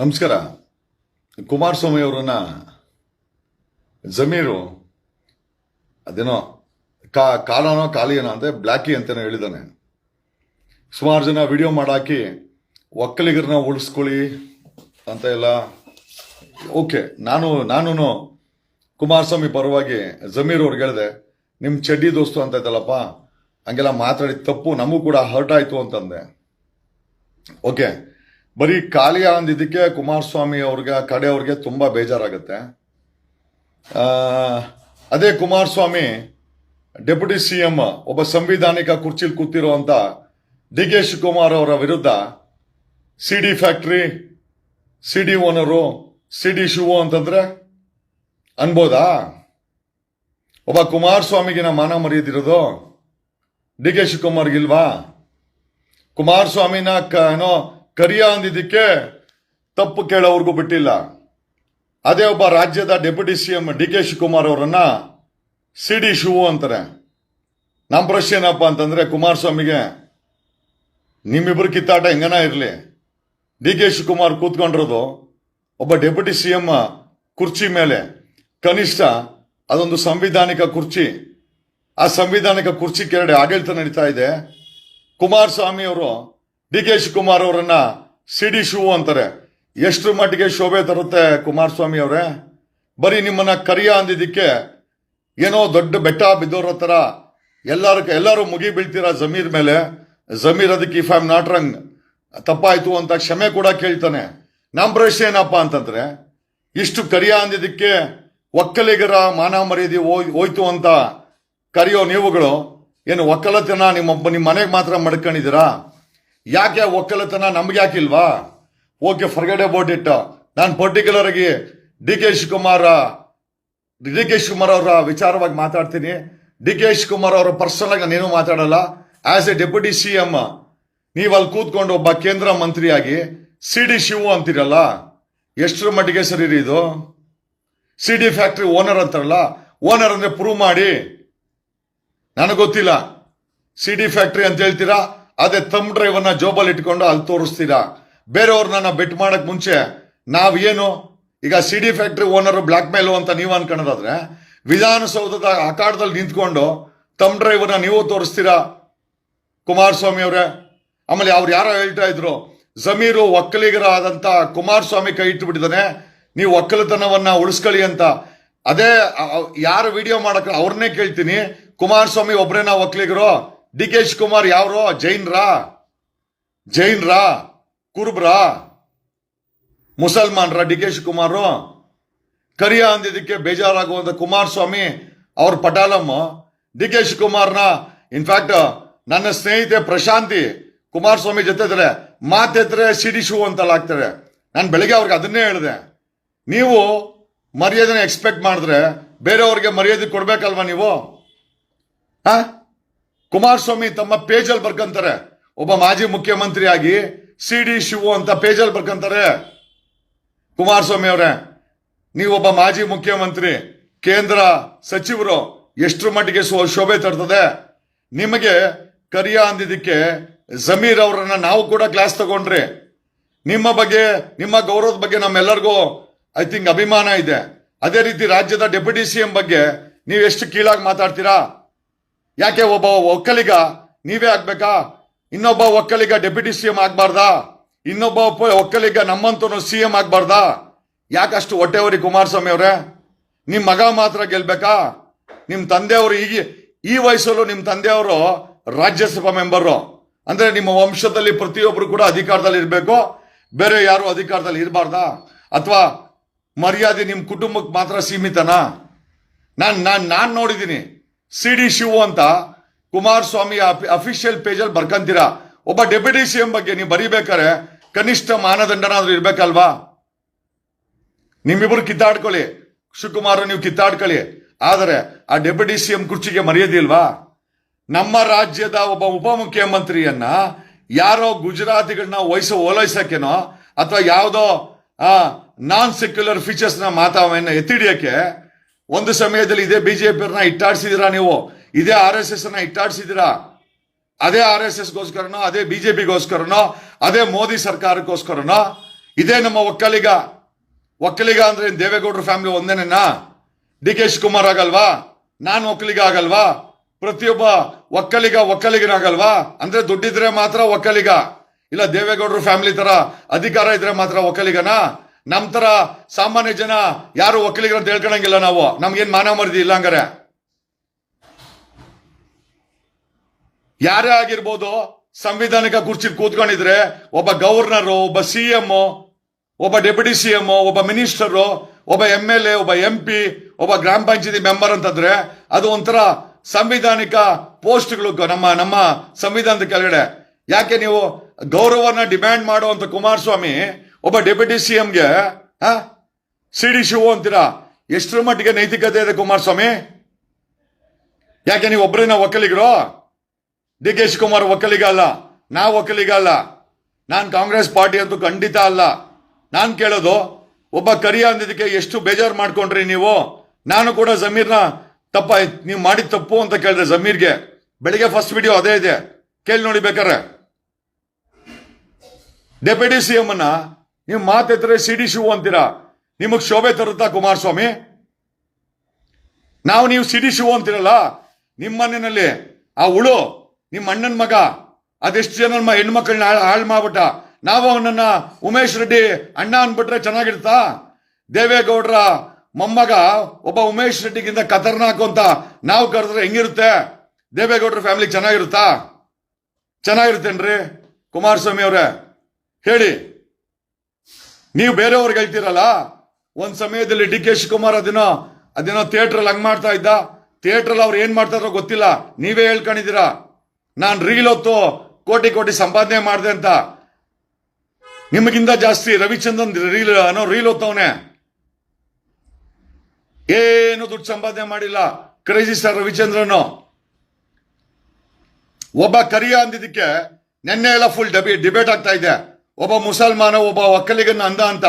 ನಮಸ್ಕಾರ. ಕುಮಾರಸ್ವಾಮಿ ಅವರನ್ನ ಜಮೀರು, ಅದೇನೋ ಕಾ, ಕಾಲನೋ ಕಾಲಿಯನೋ ಅಂತ ಬ್ಲ್ಯಾಕಿ ಅಂತೇನೋ ಹೇಳಿದ್ದಾನೆ. ಸುಮಾರು ಜನ ವಿಡಿಯೋ ಮಾಡಾಕಿ ಒಕ್ಕಲಿಗರನ್ನ ಉಳಿಸ್ಕೊಳ್ಳಿ ಅಂತ ಎಲ್ಲ. ಓಕೆ, ನಾನು ನಾನು ಕುಮಾರಸ್ವಾಮಿ ಪರವಾಗಿ ಜಮೀರ್ ಅವ್ರಿಗೆ ಹೇಳಿದೆ ನಿಮ್ಮ ಚಡ್ಡಿ ದೋಸ್ತು ಅಂತ ಇದ್ದಲ್ಲಪ್ಪ, ಹಂಗೆಲ್ಲ ಮಾತಾಡಿ, ತಪ್ಪು, ನಮಗೂ ಕೂಡ ಹರ್ಟ್ ಆಯಿತು ಅಂತಂದೆ. ಓಕೆ ಬರೀ ಖಾಲಿ ಅಂದಿದ್ದಕ್ಕೆ ಕುಮಾರಸ್ವಾಮಿ ಅವ್ರಿಗೆ ಕಡೆಯವ್ರಿಗೆ ತುಂಬ ಬೇಜಾರಾಗುತ್ತೆ. ಅದೇ ಕುಮಾರಸ್ವಾಮಿ ಡೆಪ್ಯೂಟಿ ಸಿ ಎಂ ಒಬ್ಬ ಸಂವಿಧಾನಿಕ ಕುರ್ಚಿಲಿ ಕೂತಿರುವಂತ ಡಿ ಕೆ ಶಿವಕುಮಾರ್ ಅವರ ವಿರುದ್ಧ C D factory, C D owner, C D Shivu ಅಂತಂದ್ರೆ ಅನ್ಬೋದಾ? ಒಬ್ಬ ಕುಮಾರಸ್ವಾಮಿಗಿನ ಮಾನ ಮರೆಯದಿರೋದು ಡಿ ಕೆ ಶಿವಕುಮಾರ್ಗಿಲ್ವಾ? ಕುಮಾರಸ್ವಾಮಿನ ಕ- ಏನೋ ಕರಿಯ ಅಂದಿದ್ದಕ್ಕೆ ತಪ್ಪು ಕೇಳೋವ್ರಿಗೂ ಬಿಟ್ಟಿಲ್ಲ. ಅದೇ ಒಬ್ಬ ರಾಜ್ಯದ deputy C M D K Shivakumar ಅವರನ್ನ ಸಿ ಡಿ ಶಿವು ಅಂತಾರೆ. ನಮ್ಮ ಪ್ರಶ್ನೆ ಏನಪ್ಪ ಅಂತಂದ್ರೆ ಕುಮಾರಸ್ವಾಮಿಗೆ ನಿಮ್ಮಿಬ್ರು ಕಿತ್ತಾಟ ಹೆಂಗನ ಇರಲಿ? ಡಿ ಕೆ ಶಿವಕುಮಾರ್ ಕೂತ್ಕೊಂಡಿರೋದು ಒಬ್ಬ ಡೆಪ್ಯೂಟಿ ಸಿ ಎಂ ಕುರ್ಚಿ ಮೇಲೆ. ಕನಿಷ್ಠ ಅದೊಂದು ಸಂವಿಧಾನಿಕ ಕುರ್ಚಿ. ಆ ಸಂವಿಧಾನಿಕ ಕುರ್ಚಿ ಕೆರಡೆ ಆಡಳಿತ ನಡೀತಾ ಇದೆ. ಕುಮಾರಸ್ವಾಮಿ ಅವರು ಡಿ ಕೆ ಶಿವಕುಮಾರ್ ಅವರನ್ನ ಸಿ ಡಿ ಶಿವು ಅಂತಾರೆ. ಎಷ್ಟು ಮಟ್ಟಿಗೆ ಶೋಭೆ ತರುತ್ತೆ ಕುಮಾರಸ್ವಾಮಿ ಅವರೇ? ಬರೀ ನಿಮ್ಮನ್ನ ಕರಿಯ ಅಂದಿದ್ದಕ್ಕೆ ಏನೋ ದೊಡ್ಡ ಬೆಟ್ಟ ಬಿದ್ದೋರ ತರ ಎಲ್ಲರೂ ಎಲ್ಲರೂ ಮುಗಿ ಬೀಳ್ತೀರಾ ಜಮೀರ್ ಮೇಲೆ? ಜಮೀರ್ ಅದಕ್ಕೆ ಇಫ್ ಐ ಆಮ್ ನಾಟ್ ರಂಗ್ ತಪ್ಪಾಯ್ತು ಅಂತ ಕ್ಷಮೆ ಕೂಡ ಕೇಳ್ತಾನೆ. ನಮ್ಮ ಪ್ರಶ್ನೆ ಏನಪ್ಪ ಅಂತಂದ್ರೆ, ಇಷ್ಟು ಕರಿಯ ಅಂದಿದ್ದಕ್ಕೆ ಒಕ್ಕಲಿಗರ ಮಾನ ಮರ್ಯಾದೆ ಹೋಯ್- ಹೋಯ್ತು ಅಂತ ಕರೆಯೋ ನೀವುಗಳು, ಏನು ಒಕ್ಕಲತನ ನಿಮ್ಮ ನಿಮ್ಮ ಮನೆಗೆ ಮಾತ್ರ ಮಡ್ಕೊಂಡಿದ್ದೀರಾ? ಯಾಕೆ ಒಕ್ಕಲತನ ನಮ್ಗೆ ಯಾಕಿಲ್ವಾ? ಓಕೆ ಫರ್ಗಡೆ ಬೋಟ್ ಇಟ್ಟ. ನಾನು ಪರ್ಟಿಕ್ಯುಲರ್ ಆಗಿ D K Shivakumar, D K Shivakumar ಅವರ ವಿಚಾರವಾಗಿ ಮಾತಾಡ್ತೀನಿ. ಡಿ ಕೆ ಶಿವಕುಮಾರ್ ಅವರ ಪರ್ಸನಲ್ ಆಗಿ ನಾನೇನು ಮಾತಾಡಲ್ಲ. As a deputy C M ನೀವು ಅಲ್ಲಿ ಕೂತ್ಕೊಂಡು ಒಬ್ಬ ಕೇಂದ್ರ ಮಂತ್ರಿಯಾಗಿ ಸಿ ಡಿ ಶಿವು ಅಂತೀರಲ್ಲ? ಎಷ್ಟರ ಮಟ್ಟಿಗೆ ಸರಿ ಇದು? ಸಿ ಡಿ ಫ್ಯಾಕ್ಟ್ರಿ ಓನರ್ ಅಂತಾರಲ್ಲ? ಓನರ್ ಅಂದ್ರೆ ಪ್ರೂವ್ ಮಾಡಿ. ನನಗೆ ಗೊತ್ತಿಲ್ಲ. ಸಿ ಡಿ ಫ್ಯಾಕ್ಟ್ರಿ ಅಂತ ಹೇಳ್ತೀರಾ? ಅದೇ ತಮ್ ಡ್ರೈವನ್ನ ಜೋಬಲ್ಲಿ ಇಟ್ಕೊಂಡು ಅಲ್ಲಿ ತೋರಿಸ್ತೀರಾ? ಬೇರೆಯವ್ರನ್ನ ಬೆಟ್ ಮಾಡಕ್ ಮುಂಚೆ ನಾವ್ ಏನು ಈಗ C D factory owner blackmail ಅಂತ ನೀವು ಅನ್ಕೊಳ್ಳೋದಾದ್ರೆ ವಿಧಾನಸೌಧದ ಅಖಾಡದಲ್ಲಿ ನಿಂತ್ಕೊಂಡು ತಮ್ ಡ್ರೈವರ್ನ ನೀವು ತೋರಿಸ್ತೀರಾ? ಕುಮಾರಸ್ವಾಮಿ ಅವರೇ? ಆಮೇಲೆ ಅವ್ರು ಯಾರೋ ಹೇಳ್ತಾ ಇದ್ರು, ಜಮೀರು ಒಕ್ಕಲಿಗರ ಆದಂತ ಕುಮಾರಸ್ವಾಮಿ ಕೈ ಇಟ್ಟುಬಿಟ್ಟಿದ್ದಾನೆ ನೀವು ಒಕ್ಕಲತನವನ್ನ ಉಳಿಸ್ಕೊಳ್ಳಿ ಅಂತ. ಅದೇ ಯಾರು ವಿಡಿಯೋ ಮಾಡಕ್, ಅವ್ರನ್ನೇ ಕೇಳ್ತೀನಿ. ಕುಮಾರಸ್ವಾಮಿ ಒಬ್ರೇನಾ ಒಕ್ಕಲಿಗರು. ಡಿ ಕೆ ಶಿವಕುಮಾರ್ ಯಾವ್ರೋ? ಜೈನ್ರಾ? ಜೈನ್ರಾ? ಕುರುಬ್ರಾ? ಮುಸಲ್ಮಾನ್ರ ಡಿ ಕೆ ಶಿವಕುಮಾರ್? ಕರಿಯ ಅಂದಿದ್ದಕ್ಕೆ ಬೇಜಾರಾಗುವಂತ ಕುಮಾರಸ್ವಾಮಿ ಅವ್ರ ಪಟಾಲಮ್ಮ ಡಿ ಕೆ ಶಿವಕುಮಾರ್ನ ಇನ್ಫ್ಯಾಕ್ಟ್ ನನ್ನ ಸ್ನೇಹಿತೆ ಪ್ರಶಾಂತಿ ಕುಮಾರಸ್ವಾಮಿ ಜೊತೆ ಇದ್ರೆ ಮಾತೆತ್ರೆ ಸಿಡಿ ಶೂ ಅಂತಲ್ಲ ಆಗ್ತಾರೆ ನಾನು ಬೆಳಗ್ಗೆ ಅವ್ರಿಗೆ ಅದನ್ನೇ ಹೇಳಿದೆ. ನೀವು ಮರ್ಯಾದೆನ ಎಕ್ಸ್ಪೆಕ್ಟ್ ಮಾಡಿದ್ರೆ ಬೇರೆಯವ್ರಿಗೆ ಮರ್ಯಾದೆ ಕೊಡ್ಬೇಕಲ್ವಾ ನೀವು? ಆ ಕುಮಾರಸ್ವಾಮಿ ತಮ್ಮ ಪೇಜಲ್ಲಿ ಬರ್ಕಂತಾರೆ. ಒಬ್ಬ ಮಾಜಿ ಮುಖ್ಯಮಂತ್ರಿಯಾಗಿ ಸಿ ಡಿ ಶಿವು ಅಂತ ಪೇಜಲ್ಲಿ ಬರ್ಕಂತಾರೆ. ಕುಮಾರಸ್ವಾಮಿ ಅವರೇ ನೀವೊಬ್ಬ ಮಾಜಿ ಮುಖ್ಯಮಂತ್ರಿ, ಕೇಂದ್ರ ಸಚಿವರು ಎಷ್ಟರ ಮಟ್ಟಿಗೆ ಶೋಭೆ ತರ್ತದೆ? ನಿಮಗೆ ಕರಿಯ ಅಂದಿದ್ದಕ್ಕೆ ಜಮೀರ್ ಅವರನ್ನ ನಾವು ಕೂಡ ಕ್ಲಾಸ್ ತಗೊಂಡ್ರಿ. ನಿಮ್ಮ ಬಗ್ಗೆ, ನಿಮ್ಮ ಗೌರವದ ಬಗ್ಗೆ ನಮ್ಮೆಲ್ಲರಿಗೂ ಐ ಥಿಂಕ್ ಅಭಿಮಾನ ಇದೆ. ಅದೇ ರೀತಿ ರಾಜ್ಯದ ಡೆಪ್ಯೂಟಿ ಸಿ ಬಗ್ಗೆ ನೀವು ಎಷ್ಟು ಕೀಳಾಗಿ ಮಾತಾಡ್ತೀರಾ? ಯಾಕೆ ಒಬ್ಬ ಒಕ್ಕಲಿಗ? ನೀವೇ ಆಗ್ಬೇಕಾ? ಇನ್ನೊಬ್ಬ ಒಕ್ಕಲಿಗ ಡೆಪ್ಯೂಟಿ ಸಿ ಎಂ ಆಗ್ಬಾರ್ದಾ? ಇನ್ನೊಬ್ಬ ಒಕ್ಕಲಿಗ ನಮ್ಮಂತೂ ಸಿ ಎಂ ಆಗ್ಬಾರ್ದಾ ಯಾಕಷ್ಟು ಹೊಟ್ಟೆವರಿ ಕುಮಾರಸ್ವಾಮಿ ಅವರೇ? ನಿಮ್ಮ ಮಗ ಮಾತ್ರ ಗೆಲ್ಬೇಕಾ? ನಿಮ್ಮ ತಂದೆಯವರು ಈಗ ಈ ವಯಸ್ಸಲ್ಲೂ ನಿಮ್ಮ ತಂದೆಯವರು ರಾಜ್ಯಸಭಾ ಮೆಂಬರು. ಅಂದ್ರೆ ನಿಮ್ಮ ವಂಶದಲ್ಲಿ ಪ್ರತಿಯೊಬ್ಬರು ಕೂಡ ಅಧಿಕಾರದಲ್ಲಿ ಇರಬೇಕು. ಬೇರೆ ಯಾರು ಅಧಿಕಾರದಲ್ಲಿ ಇರಬಾರ್ದಾ? ಅಥವಾ ಮರ್ಯಾದೆ ನಿಮ್ಮ ಕುಟುಂಬಕ್ಕೆ ಮಾತ್ರ ಸೀಮಿತನಾ? ನಾನು ನಾನು ನಾನು ನೋಡಿದ್ದೀನಿ ಸಿ ಡಿ ಶಿವು ಅಂತ ಕುಮಾರಸ್ವಾಮಿ ಅಫಿಷಿಯಲ್ ಪೇಜಲ್ಲಿ ಬರ್ಕಂತೀರಾ? ಒಬ್ಬ ಡೆಪ್ಯೂಟಿ ಸಿ ಎಂ ಬಗ್ಗೆ ನೀವು ಬರೀಬೇಕಾರೆ ಕನಿಷ್ಠ ಮಾನದಂಡನಾದ್ರೂ ಇರ್ಬೇಕಲ್ವಾ? ನಿಮ್ಮಿಬ್ರು ಕಿತ್ತಾಡ್ಕೊಳ್ಳಿ. ಶಿವಕುಮಾರ್ ನೀವು ಕಿತ್ತಾಡ್ಕೊಳ್ಳಿ. ಆದರೆ ಆ ಡೆಪ್ಯೂಟಿ ಸಿ ಎಂ ಕುರ್ಚಿಗೆ ಮರೆಯೋದಿಲ್ವಾ ನಮ್ಮ ರಾಜ್ಯದ ಒಬ್ಬ ಉಪಮುಖ್ಯಮಂತ್ರಿಯನ್ನ ಯಾರೋ ಗುಜರಾತಿಗಳನ್ನ ವಯಸ್ಸು ಓಲೈಸಕ್ಕೇನೋ ಅಥವಾ ಯಾವುದೋ ನಾನ್ ಸೆಕ್ಯುಲರ್ ಫೀಚರ್ಸ್ನ ಮಾತಾವನ್ನ ಎತ್ತಿಡಿಯಕ್ಕೆ ಒಂದು ಸಮಯದಲ್ಲಿ ಇದೇ ಬಿಜೆಪಿಯವ್ರನ್ನ ಇಟ್ಟಾಡ್ಸಿದಿರಾ ನೀವು? ಇದೇ ಆರ್ ಎಸ್ ಎಸ್ ಅನ್ನ ಇಟ್ಟಾಡ್ಸಿದಿರಾ? ಅದೇ ಆರ್ ಎಸ್ ಎಸ್ ಗೋಸ್ಕರನೋ ಅದೇ ಬಿಜೆಪಿಗೋಸ್ಕರನೋ, ಅದೇ ಮೋದಿ ಸರ್ಕಾರಕ್ಕೋಸ್ಕರನೋ? ಇದೇ ನಮ್ಮ ಒಕ್ಕಲಿಗ. ಒಕ್ಕಲಿಗ ಅಂದ್ರೆ ದೇವೇಗೌಡರ ಫ್ಯಾಮಿಲಿ ಒಂದೇನೇನಾ? ಡಿ ಕೆ ಶಿವಕುಮಾರ್ ಆಗಲ್ವಾ? ನಾನು ಒಕ್ಕಲಿಗ ಆಗಲ್ವಾ? ಪ್ರತಿಯೊಬ್ಬ ಒಕ್ಕಲಿಗ ಒಕ್ಕಲಿಗನಾಗಲ್ವಾ? ಅಂದ್ರೆ ದುಡ್ಡಿದ್ರೆ ಮಾತ್ರ ಒಕ್ಕಲಿಗ. ಇಲ್ಲ ದೇವೇಗೌಡರ ಫ್ಯಾಮಿಲಿ ತರ ಅಧಿಕಾರ ಇದ್ರೆ ಮಾತ್ರ ಒಕ್ಕಲಿಗನ? ನಮ್ ತರ ಸಾಮಾನ್ಯ ಜನ ಯಾರು ವಕೀಲಿಗರಂತ ಹೇಳ್ಕೊಳಂಗಿಲ್ಲ ನಾವು. ನಮ್ಗೇನ್ ಮಾನ ಮರದಿ ಇಲ್ಲ ಹಂಗಾರೆ. ಯಾರೇ ಆಗಿರ್ಬೋದು ಸಂವಿಧಾನಿಕ ಕುರ್ಚಿ ಕೂತ್ಕೊಂಡಿದ್ರೆ ಒಬ್ಬ ಗವರ್ನರ್, ಒಬ್ಬ ಸಿ ಎಂ, ಒಬ್ಬ ಡೆಪ್ಯೂಟಿ ಸಿ ಎಂ, ಒಬ್ಬ ಮಿನಿಸ್ಟರು, ಒಬ್ಬ ಎಂ ಎಲ್ ಎ, ಒಬ್ಬ ಎಂ ಪಿ, ಒಬ್ಬ ಗ್ರಾಮ ಪಂಚಾಯತಿ ಮೆಂಬರ್ ಅಂತಂದ್ರೆ ಅದು ಒಂಥರ ಸಂವಿಧಾನಿಕ ಪೋಸ್ಟ್ಗಳು ನಮ್ಮ ನಮ್ಮ ಸಂವಿಧಾನದ ಕೆಳಗಡೆ. ಯಾಕೆ ನೀವು ಗೌರವನ ಡಿಮ್ಯಾಂಡ್ ಮಾಡುವಂತ ಕುಮಾರಸ್ವಾಮಿ ಒಬ್ಬ ಡೆಪ್ಯೂಟಿ ಸಿ ಎಂಗೆ ಸಿ ಡಿ ಶಿವು ಅಂತೀರಾ? ಎಷ್ಟರ ಮಟ್ಟಿಗೆ ನೈತಿಕತೆ ಇದೆ ಕುಮಾರಸ್ವಾಮಿ? ಯಾಕೆ ನೀವು ಒಬ್ಬರೇನ ಒಕ್ಕಲಿಗರು? ಡಿ ಕೆ ಶಿವಕುಮಾರ್ ಒಕ್ಕಲಿಗ ಅಲ್ಲ ನಾ ಒಕ್ಕಲಿಗ ಅಲ್ಲ. ನಾನು ಕಾಂಗ್ರೆಸ್ ಪಾರ್ಟಿ ಅಂತೂ ಖಂಡಿತ ಅಲ್ಲ. ನಾನು ಕೇಳೋದು, ಒಬ್ಬ ಕರಿಯ ಅಂದಿದ್ದಕ್ಕೆ ಎಷ್ಟು ಬೇಜಾರು ಮಾಡ್ಕೊಂಡ್ರಿ ನೀವು? ನಾನು ಕೂಡ ಜಮೀರ್ನ ತಪ್ಪ, ನೀವು ಮಾಡಿದ ತಪ್ಪು ಅಂತ ಕೇಳಿದೆ ಜಮೀರ್ಗೆ. ಬೆಳಿಗ್ಗೆ ಫಸ್ಟ್ ವಿಡಿಯೋ ಅದೇ ಇದೆ. ಕೇಳಿ ನೋಡಿ ಬೇಕಾರೆ ಡೆಪ್ಯೂಟಿ ಸಿ ಎಂ ಅನ್ನ ನೀವು ಮಾತೆತ್ತರೆ ಸಿ ಡಿ ಶಿವು ಅಂತೀರಾ? ನಿಮಗ್ ಶೋಭೆ ತರುತ್ತಾ ಕುಮಾರಸ್ವಾಮಿ? ನಾವು ನೀವು ಸಿಡಿ ಶಿವು ಅಂತೀರಲ್ಲ, ನಿಮ್ಮ ಮನೆಯಲ್ಲಿ ಆ ಉಳು ನಿಮ್ಮ ಅಣ್ಣನ ಮಗ, ಅದೆಷ್ಟು ಜನ ಹೆಣ್ಮಕ್ಳನ್ನ ಹಾಳು ಹಾಳು ಮಾಡ್ಬಿಟ್ಟ? ನಾವು ಅವನನ್ನ ಉಮೇಶ್ ರೆಡ್ಡಿ ಅಣ್ಣ ಅನ್ಬಿಟ್ರೆ ಚೆನ್ನಾಗಿರುತ್ತಾ? ದೇವೇಗೌಡರ ಮೊಮ್ಮಗ ಒಬ್ಬ ಉಮೇಶ್ ರೆಡ್ಡಿಗಿಂತ ಖತರ್ನಾಕು ಅಂತ ನಾವು ಕರೆದ್ರೆ ಹೆಂಗಿರುತ್ತೆ? ದೇವೇಗೌಡರ ಫ್ಯಾಮಿಲಿ ಚೆನ್ನಾಗಿರುತ್ತಾ? ಚೆನ್ನಾಗಿರುತ್ತೇನ್ರಿ? ಕುಮಾರಸ್ವಾಮಿ ಅವರೇ, ಹೇಳಿ. ನೀವು ಬೇರೆಯವ್ರಿಗೆ ಹೇಳ್ತೀರಲ್ಲ? ಒಂದ್ ಸಮಯದಲ್ಲಿ ಡಿ ಕೆ ಶಿವಕುಮಾರ್ ಅದೇನೋ ಅದೇನೋ ಥಿಯೇಟ್ರಲ್ಲಿ ಹಂಗ್ ಮಾಡ್ತಾ ಇದ್ದ? ಥಿಯೇಟ್ರಲ್ಲಿ ಅವ್ರು ಏನ್ ಮಾಡ್ತಾರೋ ಗೊತ್ತಿಲ್ಲ. ನೀವೇ ಹೇಳ್ಕೊಂಡಿದ್ದೀರಾ? ನಾನ್ ರೀಲ್ ಹೊತ್ತು ಕೋಟಿ ಕೋಟಿ ಸಂಪಾದನೆ ಮಾಡಿದೆ ಅಂತ. ನಿಮಗಿಂತ ಜಾಸ್ತಿ ರವಿಚಂದ್ರನ್ ರೀಲ್ ಅನ್ನೋ ರೀಲ್ ಹೊತ್ತವನೆ. ಏನು ದುಡ್ಡು ಸಂಪಾದನೆ ಮಾಡಿಲ್ಲ. ಕ್ರೇಜಿ ಸರ್ ರವಿಚಂದ್ರನು. ಒಬ್ಬ ಕರಿಯ ಅಂದಿದ್ದಕ್ಕೆ ನಿನ್ನೆ ಎಲ್ಲ ಫುಲ್ ಡಬಿ ಡಿಬೇಟ್ ಆಗ್ತಾ ಇದೆ. ಒಬ್ಬ ಮುಸಲ್ಮಾನ, ಒಬ್ಬ ಒಕ್ಕಲಿಗನ್ನ ಅಂದ ಅಂತ.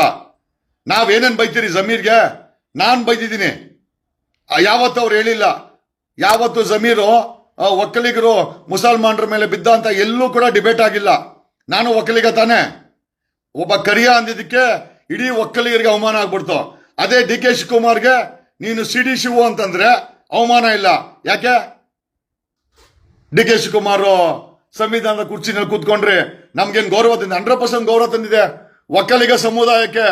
ನಾವೇನೇನು ಬೈತೀರಿ ಜಮೀರ್ಗೆ? ನಾನು ಬೈದಿದ್ದೀನಿ. ಯಾವತ್ತು ಅವ್ರು ಹೇಳಿಲ್ಲ. ಯಾವತ್ತು ಜಮೀರು ಒಕ್ಕಲಿಗರು, ಮುಸಲ್ಮಾನರ ಮೇಲೆ ಬಿದ್ದ ಅಂತ ಎಲ್ಲೂ ಕೂಡ ಡಿಬೇಟ್ ಆಗಿಲ್ಲ. ನಾನು ಒಕ್ಕಲಿಗ ತಾನೆ. ಒಬ್ಬ ಕರಿಯ ಅಂದಿದ್ದಕ್ಕೆ ಇಡೀ ಒಕ್ಕಲಿಗರಿಗೆ ಅವಮಾನ ಆಗ್ಬಿಡ್ತು. ಅದೇ ಡಿ ಕೆ ಶಿವಕುಮಾರ್ಗೆ ನೀನು ಸಿ ಡಿ ಶಿವು ಅಂತಂದ್ರೆ ಅವಮಾನ ಇಲ್ಲ. ಯಾಕೆ? ಡಿ ಕೆ ಶಿವಕುಮಾರ್, ಸಂವಿಧಾನದ ಕುರ್ಚಿನಲ್ಲಿ ಕೂತ್ಕೊಂಡ್ರೆ ನಮ್ಗೇನ್ ಗೌರವ ತಂದಿದೆ ಹಂಡ್ರೆಡ್ ಪರ್ಸೆಂಟ್ ಗೌರವ ತಂದಿದೆ. ಒಕ್ಕಲಿಗ ಸಮುದಾಯಕ್ಕೆ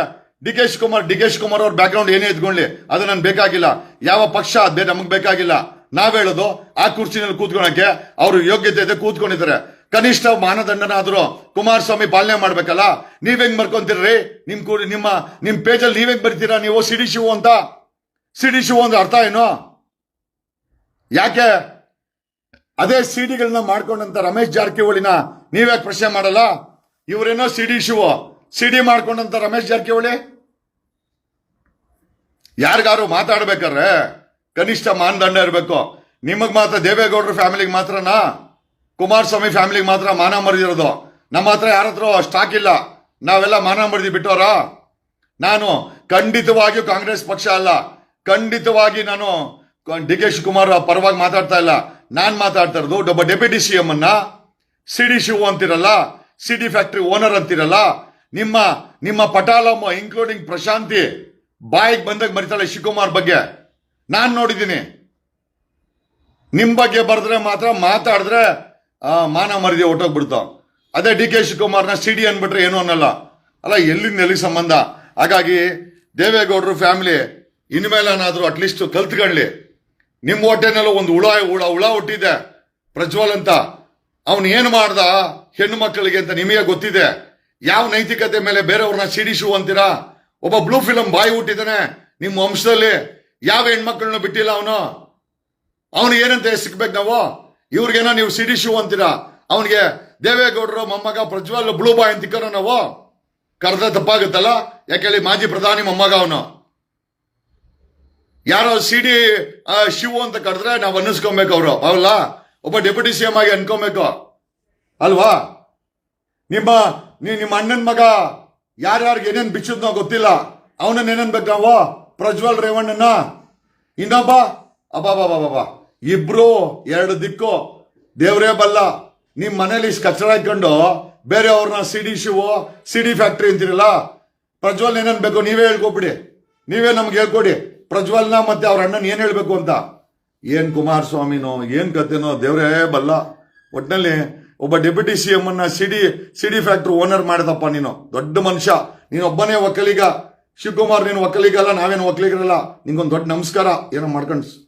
D K Shivakumar, D K Shivakumar ಅವ್ರ ಬ್ಯಾಕ್ಗ್ರೌಂಡ್ ಏನೇ ಇದ್ಕೊಳ್ಳಿ ಅದು ನನ್ಗೆ ಬೇಕಾಗಿಲ್ಲ. ಯಾವ ಪಕ್ಷ ಅದೇ ನಮಗೆ ಬೇಕಾಗಿಲ್ಲ. ನಾವ್ ಹೇಳೋದು, ಆ ಕುರ್ಚಿನಲ್ಲಿ ಕೂತ್ಕೊಳಕ್ಕೆ ಅವರು ಯೋಗ್ಯತೆ ಇದೆ ಕೂತ್ಕೊಂಡಿದ್ದಾರೆ. ಕನಿಷ್ಠ ಮಾನದಂಡನಾದ್ರೂ ಕುಮಾರಸ್ವಾಮಿ ಪಾಲನೆ ಮಾಡ್ಬೇಕಲ್ಲ? ನೀವ್ ಹೆಂಗ್ ಬರ್ಕೊಂತೀರ್ರಿ ನಿಮ್ ಕೂಡ ನಿಮ್ಮ, ನಿಮ್ ಪೇಜಲ್ಲಿ ನೀವ್ ಹೆಂಗ್ ಬರ್ತೀರಾ? ನೀವು ಸಿಡಿ ಅಂತ? ಸಿಡಿ ಅಂದ್ರೆ ಅರ್ಥ ಏನು? ಯಾಕೆ? ಅದೇ ಸಿಡಿಗಳನ್ನ ಮಾಡ್ಕೊಂಡಂತ ರಮೇಶ್ ಜಾರಕಿಹೊಳಿನ ನೀವ್ಯಾಕೆ ಪ್ರಶ್ನೆ ಮಾಡಲ್ಲ? ಇವರೇನೋ ಸಿಡಿ ಶಿವ ಸಿಡಿ ಮಾಡ್ಕೊಂಡಂತ ರಮೇಶ್ ಜಾರಕಿಹೊಳಿ? ಯಾರಿಗಾರು ಮಾತಾಡ್ಬೇಕಾದ್ರೆ ಕನಿಷ್ಠ ಮಾನದಂಡ ಇರಬೇಕು. ನಿಮಗ್ ಮಾತ್ರ ದೇವೇಗೌಡರ ಫ್ಯಾಮಿಲಿಗೆ ಮಾತ್ರನಾ? ಕುಮಾರಸ್ವಾಮಿ ಫ್ಯಾಮಿಲಿಗೆ ಮಾತ್ರ ಮಾನ ಮರೆದಿರೋದು. ನಮ್ಮ ಹತ್ರ ಯಾರ ಹತ್ರ ಸ್ಟಾಕ್ ಇಲ್ಲ. ನಾವೆಲ್ಲ ಮಾನ ಮರಿದಿ ಬಿಟ್ಟವರ ನಾನು ಖಂಡಿತವಾಗಿಯೂ ಕಾಂಗ್ರೆಸ್ ಪಕ್ಷ ಅಲ್ಲ. ಖಂಡಿತವಾಗಿ ನಾನು ಡಿ ಕೆ ಶಿವಕುಮಾರ್ ಪರವಾಗಿ ಮಾತಾಡ್ತಾ ಇಲ್ಲ. ನಾನ್ ಮಾತಾಡ್ತಾ ಇರೋದು ಒಬ್ಬ ಡೆಪ್ಯೂಟಿ ಸಿ ಎಂ ಅನ್ನ ಸಿ ಡಿ ಅಂತಿರಲ್ಲ ಸಿ ಡಿ ಫ್ಯಾಕ್ಟ್ರಿ ಓನರ್ ಅಂತಿರಲ್ಲ, ನಿಮ್ಮ ನಿಮ್ಮ ಪಟಾಲಮ್ಮ ಇನ್ಕ್ಲೂಡಿಂಗ್ ಪ್ರಶಾಂತಿ, ಬಾಯಿಗೆ ಬಂದಾಗ ಮರಿತಾಳೆ ಶಿವಕುಮಾರ್ ಬಗ್ಗೆ. ನಾನು ನೋಡಿದ್ದೀನಿ. ನಿಮ್ಮ ಬಗ್ಗೆ ಬರೆದ್ರೆ ಮಾತ್ರ ಮಾತಾಡಿದ್ರೆ ಮಾನ ಮರದಿ ಹೊಟ್ಟೋಗ್ಬಿಡ್ತಾವ ಅದೇ ಡಿ ಕೆ ಶಿವಕುಮಾರ್ನ ಸಿ ಡಿ ಅನ್ಬಿಟ್ರೆ ಏನು ಅನ್ನಲ್ಲ. ಅಲ್ಲ, ಎಲ್ಲಿಂದ ಎಲ್ಲಿ ಸಂಬಂಧ? ಹಾಗಾಗಿ ದೇವೇಗೌಡರು ಫ್ಯಾಮಿಲಿ ಇನ್ಮೇಲನಾದ್ರೂ ಅಟ್ಲೀಸ್ಟ್ ಕಲ್ತ್ಕೊಳ್ಳಿ. ನಿಮ್ಮ ಹೊಟ್ಟೆನಲ್ಲೂ ಒಂದು ಹುಳ ಹುಳ ಹುಳ ಹುಟ್ಟಿದೆ. ಪ್ರಜ್ವಲ್ ಅಂತ. ಅವನು ಏನು ಮಾಡ್ದ? ಹೆಣ್ಣು ಮಕ್ಕಳಿಗೆ ಅಂತ ನಿಮಗೆ ಗೊತ್ತಿದೆ. ಯಾವ ನೈತಿಕತೆ ಮೇಲೆ ಬೇರೆಯವ್ರನ್ನ ಸಿಡಿಸು ಅಂತೀರಾ? ಒಬ್ಬ ಬ್ಲೂ ಫಿಲಂ ಬಾಯಿ ಹುಟ್ಟಿದಾನೆ. ನಿಮ್ಮ ವಂಶದಲ್ಲಿ ಯಾವ ಹೆಣ್ಮಕ್ಳನ್ನ ಬಿಟ್ಟಿಲ್ಲ ಅವನು? ಅವನು ಏನಂತ ಸಿಕ್ಬೇಕು ನಾವು? ಇವ್ರಿಗೇನೋ ನೀವು ಸಿಡಿಸು ಅಂತೀರಾ? ಅವನಿಗೆ ದೇವೇಗೌಡರು, ಮೊಮ್ಮಗ, ಪ್ರಜ್ವಲ್, ಬ್ಲೂ ಬಾಯ್ ಅಂತ ತಿಕ್ಕೋಣ ನಾವು. ಕರೆದ ತಪ್ಪಾಗುತ್ತಲ್ಲ? ಯಾಕೆ ಹೇಳಿ ಮಾಜಿ ಪ್ರಧಾನಿ ಮೊಮ್ಮಗ ಅವನು. ಯಾರೋ ಸಿ ಡಿ ಶಿವು ಅಂತ ಕರೆದ್ರೆ ನಾವು ಅನ್ನಿಸ್ಕೊಬೇಕು ಅವರು ಅವಲ್ಲ ಒಬ್ಬ ಡೆಪ್ಯೂಟಿ ಸಿ ಎಂ ಆಗಿ ಅನ್ಕೊಬೇಕು. ಅಲ್ವಾ? ನಿಮ್ಮ ನಿಮ್ಮ ಅಣ್ಣನ ಮಗ ಯಾರ್ಯಾರಿಗೆ ಏನೇನು ಬಿಚ್ಚಿದ್ನೋ ಗೊತ್ತಿಲ್ಲ. ಅವನನ್ನ ಏನನ್ಬೇಕು ನಾವು? ಪ್ರಜ್ವಲ್ ರೇವಣ್ಣನ? ಇನ್ನೊಬ್ಬ? ಅಬ್ಬಾ ಇಬ್ರು, ಎರಡು ದಿಕ್ಕು. ದೇವರೇ ಬಲ್ಲ. ನಿಮ್ಮ ಮನೇಲಿ ಇಷ್ಟು ಕಚರ ಇಟ್ಕೊಂಡು ಬೇರೆಯವ್ರನ್ನ ಸಿಡಿ, ಶಿವು, ಸಿಡಿ ಫ್ಯಾಕ್ಟ್ರಿ ಅಂತಿರಲ್ಲ? ಪ್ರಜ್ವಲ್ ಏನೇನು ಬೇಕು ನೀವೇ ಹೇಳ್ಕೊಬಿಡಿ ನೀವೇ ನಮ್ಗೆ ಹೇಳ್ಕೊಡಿ. ಪ್ರಜ್ವಲ್ನ ಮತ್ತೆ ಅವ್ರ ಅಣ್ಣನ ಏನ್ ಹೇಳ್ಬೇಕು ಅಂತ? ಏನ್ ಕುಮಾರಸ್ವಾಮಿನೋ, ಏನ್ ಕತೆನೋ, ದೇವ್ರೇ ಬಲ್ಲ. ಒಟ್ನಲ್ಲಿ ಒಬ್ಬ ಡೆಪ್ಯೂಟಿ ಸಿ ಎಂ ಅನ್ನ ಸಿಡಿ ಸಿಡಿ ಫ್ಯಾಕ್ಟ್ರಿ ಓನರ್ ಮಾಡಿದಪ್ಪ ನೀನು. ದೊಡ್ಡ ಮನುಷ್ಯ. ನೀನು ಒಬ್ಬನೇ ಒಕ್ಕಲಿಗ. ಶಿವಕುಮಾರ್ ನೀನು ಒಕ್ಕಲಿಗಲ್ಲ, ನಾವೇನು ಒಕ್ಕಲಿಗರಲ್ಲ. ನಿಂಗೊಂದು ದೊಡ್ಡ ನಮಸ್ಕಾರ. ಏನೋ ಮಾಡ್ಕೊಂಡು